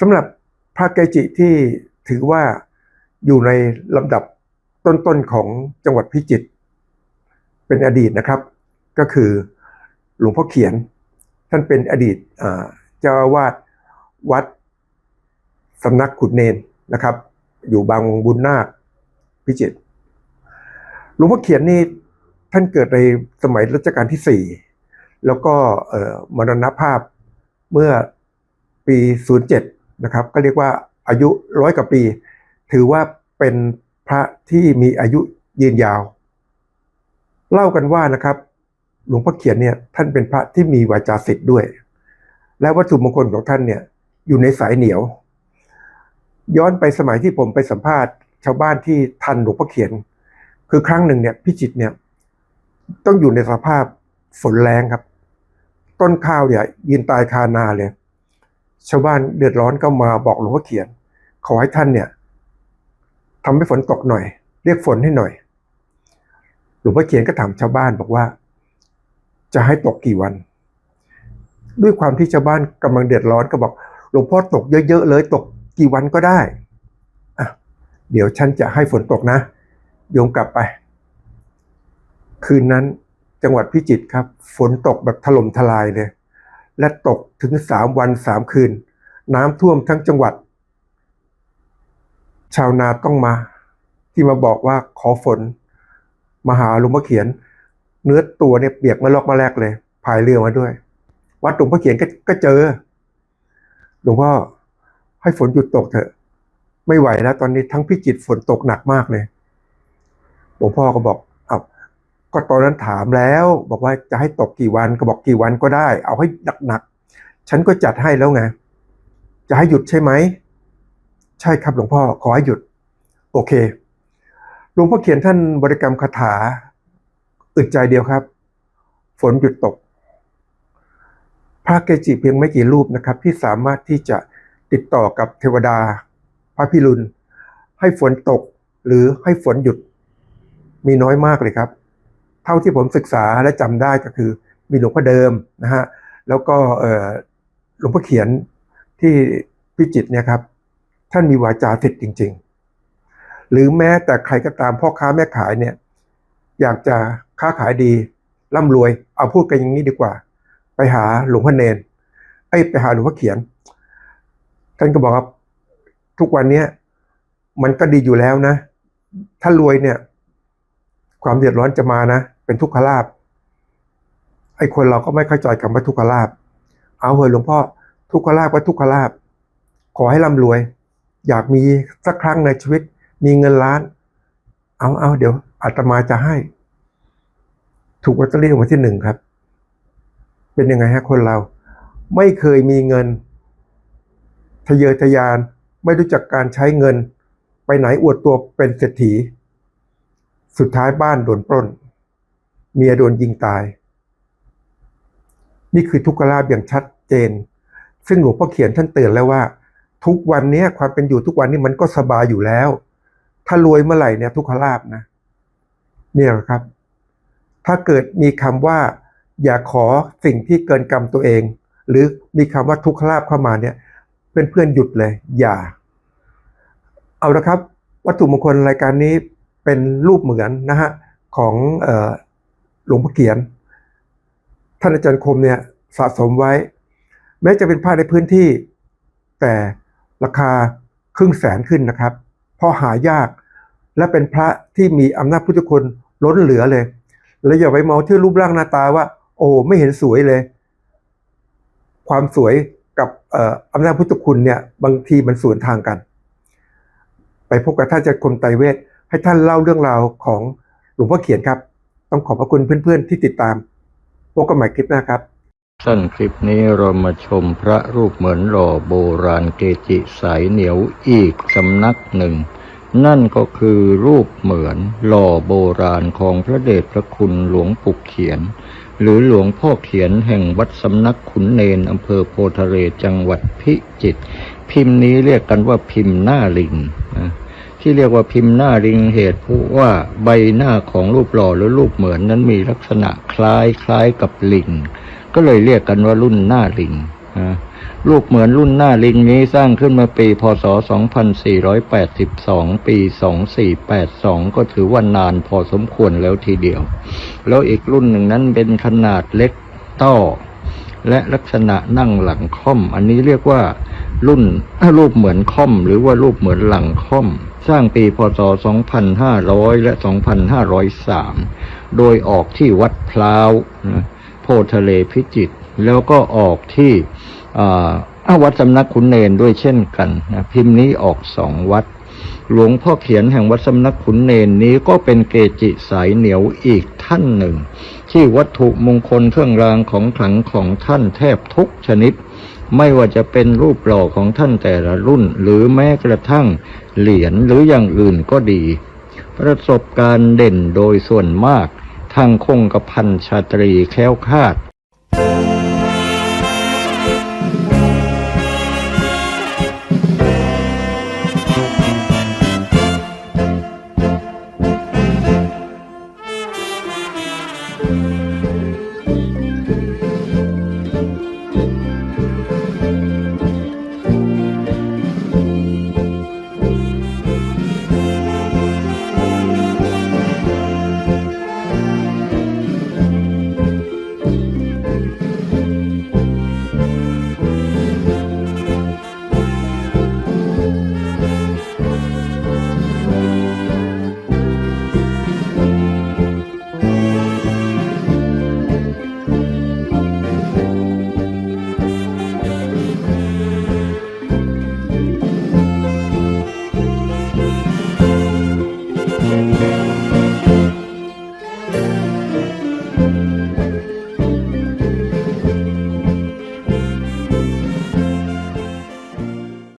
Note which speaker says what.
Speaker 1: สำหรับพระเกจิที่ถือว่าอยู่ในลำดับต้นๆของจังหวัดพิจิตรเป็นอดีตนะครับ ก็คือหลวงพ่อเขียน ท่านเป็นอดีตเจ้าอาวาสวัดสำนักขุนเนนนะครับ อยู่บางบุญนาคพิจิตรหลวงพ่อเขียนนี่ ท่านเกิดในสมัยรัชกาลที่สี่แล้วก็มรณภาพเมื่อปี 07 นะครับ ก็เรียกว่าอายุร้อยกว่าปี ถือว่าเป็นพระที่มีอายุยืนยาว เล่ากันว่านะครับ หลวงพ่อเขียนเนี่ยท่านเป็นพระที่มีวาจาศิษย์ด้วย และวัตถุมงคลของท่านเนี่ยอยู่ในสายเหนียว ย้อนไปสมัยที่ผมไปสัมภาษณ์ ชาวบ้านที่ทันหลวงพ่อเขียน คือครั้งหนึ่งเนี่ยพิจิตเนี่ย ต้องอยู่ในสภาพฝนแรงครับ ต้นข้าวเนี่ยยืนตายคานาเลย ชาวบ้านเดือดร้อนก็มาบอกหลวงพ่อเขียน ขอให้ท่านเนี่ยทำให้ฝนตกหน่อย เรียกฝนให้หน่อย หลวงพ่อเขียนก็ถามชาวบ้านบอกว่า จะให้ตกกี่วัน ด้วยความที่ชาวบ้านกำลังเดือดร้อนก็บอก หลวงพ่อตกเยอะๆเลยตกกี่วันก็ได้อะเดี๋ยวฉันจะให้ฝนตกนะโยมกลับไป คืนนั้นจังหวัดพิจิตรครับ ฝนตกแบบถล่มทลายเลย และตกถึงสามวันสามคืน น้ำท่วมทั้งจังหวัด ชาวนาต้องมา ที่มาบอกว่าขอฝน มาหาหลวงพ่อเขียน เนื้อตัวเนี่ยเปียกมาลอกมาแลกเลยพายเรือมาด้วย วัดหลวงพ่อเขียนก็ก็เจอ หลวงพ่อให้ฝนหยุดตกเถอะ ไม่ไหวแล้วตอนนี้ทั้งพิจิตรฝนตกหนักมากเลยหลวงพ่อก็บอก ก็ตอนนั้นถามแล้ว บอกว่าจะให้ตกกี่วันก็บอกกี่วันก็ได้ เอาให้หนักๆฉันก็จัดให้แล้วไงจะให้หยุดใช่ไหม ใช่ครับหลวงพ่อขอให้หยุด โอเคหลวงพ่อเขียนท่านบริกรรมคาถาอึดใจเดียวครับ ฝนหยุดตก พระเกจิเพียงไม่กี่รูปนะครับ ที่สามารถที่จะติดต่อกับเทวดา พระพิรุณให้ฝนตกหรือให้ฝนหยุดมีน้อยมากเลยครับ ท่าที่ผมศึกษาและจำได้ก็คือ มีหลวงพ่อเดิมนะฮะแล้วก็หลวงพ่อเขียนที่พิจิตเนี่ยครับ ท่านมีวาจาสิทธิ์จริง ๆ หรือแม้แต่ใครก็ตามพ่อค้าแม่ขายเนี่ยอยากจะค้าขายดีร่ำรวย เอาพูดกันอย่างนี้ดีกว่า ไปหาหลวงพ่อเนนไอ้ไปหาหลวงพ่อเขียน ท่านก็บอกว่าทุกวันนี้มันก็ดีอยู่แล้วนะ ถ้ารวยเนี่ย ความเดือดร้อนจะมานะ เป็นทุกขลาภไอ้คนเราก็ไม่เข้าใจคำว่าทุกขลาภเอาเหอะหลวงพ่อทุกขลาภก็ทุกขลาภขอให้ร่ำรวย อยากมีสักครั้งในชีวิต มีเงินล้าน เอาเอาเดี๋ยวอาตมาจะให้ ถูกลอตเตอรี่รางวัลที่หนึ่งครับ เป็นยังไงฮะคนเรา ไม่เคยมีเงิน ทะเยอทะยาน ไม่รู้จักการใช้เงิน ไปไหนอวดตัวเป็นเศรษฐี สุดท้ายบ้านโดนปล้น เมียโดนยิงตาย นี่คือทุกขลาภอย่างชัดเจน ซึ่งหลวงพ่อเขียนท่านเตือนแล้วว่า ทุกวันนี้ความเป็นอยู่ทุกวันนี้มันก็สบายอยู่แล้ว ถ้ารวยเมื่อไหร่เนี่ย ทุกขลาภนะ เนี่ยแหละครับ ถ้าเกิดมีคำว่า อย่าขอสิ่งที่เกินกรรมตัวเอง หรือมีคำว่าทุกขลาภเข้ามาเนี่ยเพื่อนๆหยุดเลย อย่า เอาละครับ วัตถุมงคลรายการนี้เป็นรูปเหมือนนะฮะของออ หลวงพ่อเขียน ท่านอาจารย์คมเนี่ยสะสมไว้ แม้จะเป็นผ้าในพื้นที่ แต่ราคาครึ่งแสนขึ้นนะครับ เพราะหายากและเป็นพระที่มีอำนาจพุทธคุณล้นเหลือเลย แล้วอย่าไปมองที่รูปร่างหน้าตาว่า โอ้ไม่เห็นสวยเลย ความสวยกับอออำนาจพุทธคุณเนี่ยบางทีมันสวนทางกัน ไปพบกับท่านอาจารย์คมไตเวทให้ท่านเล่าเรื่องราวของหลวงพ่อเขียนครับ ต้องขอบพระคุณเพื่อนๆที่ติดตาม พบกันใหม่คลิปหน้าครับ
Speaker 2: สั้นคลิปนี้เรามาชมพระรูปเหมือนหล่อโบราณเกจิสายเหนียวอีกสำนักหนึ่ง นั่นก็คือรูปเหมือนหล่อโบราณของพระเดชพระคุณหลวงปู่เขียน หรือหลวงพ่อเขียนแห่งวัดสำนักขุนเนนอำเภอโพธารจังหวัดพิจิตรพิมพ์นี้เรียกกันว่าพิมพ์หน้าลิงนะ ที่เรียกว่าพิมพ์หน้าลิงเหตุเพราะว่าใบหน้าของรูปหล่อหรือรูปเหมือนนั้นมีลักษณะคล้ายคล้ายกับลิง ก็เลยเรียกกันว่ารุ่นหน้าลิงนะรูปเหมือนรุ่นหน้าลิงนี้สร้างขึ้นมาปี พศ 2482 ปี 2482 ก็ถือว่านานพอสมควรแล้วทีเดียว แล้วอีกรุ่นหนึ่งนั้นเป็นขนาดเล็กต้อและลักษณะนั่งหลังค่อม อันนี้เรียกว่า รุ่นรูปเหมือนค่อม หรือว่ารูปเหมือนหลังค่อม สร้างปีพศ 2500 และ 2503 โดยออกที่วัดพร้าวนะโพทะเลพิจิตรแล้วก็ออกที่อ่าอ่าวัดสำนักขุนเนนด้วยเช่นกันนะพิมพ์นี้ออกสองวัด หลวงพ่อเขียนแห่งวัดสำนักขุนเนนนี้ก็เป็นเกจิสายเหนียวอีกท่านหนึ่ง ที่วัตถุมงคลเครื่องรางของขลังของท่านแทบทุกชนิด ไม่ว่าจะเป็นรูปหล่อของท่านแต่ละรุ่น หรือแม้กระทั่งเหรียญหรืออย่างอื่นก็ดี ประสบการณ์เด่นโดยส่วนมากทางคงกระพันชาตรีแค้วคาด
Speaker 3: Thank you.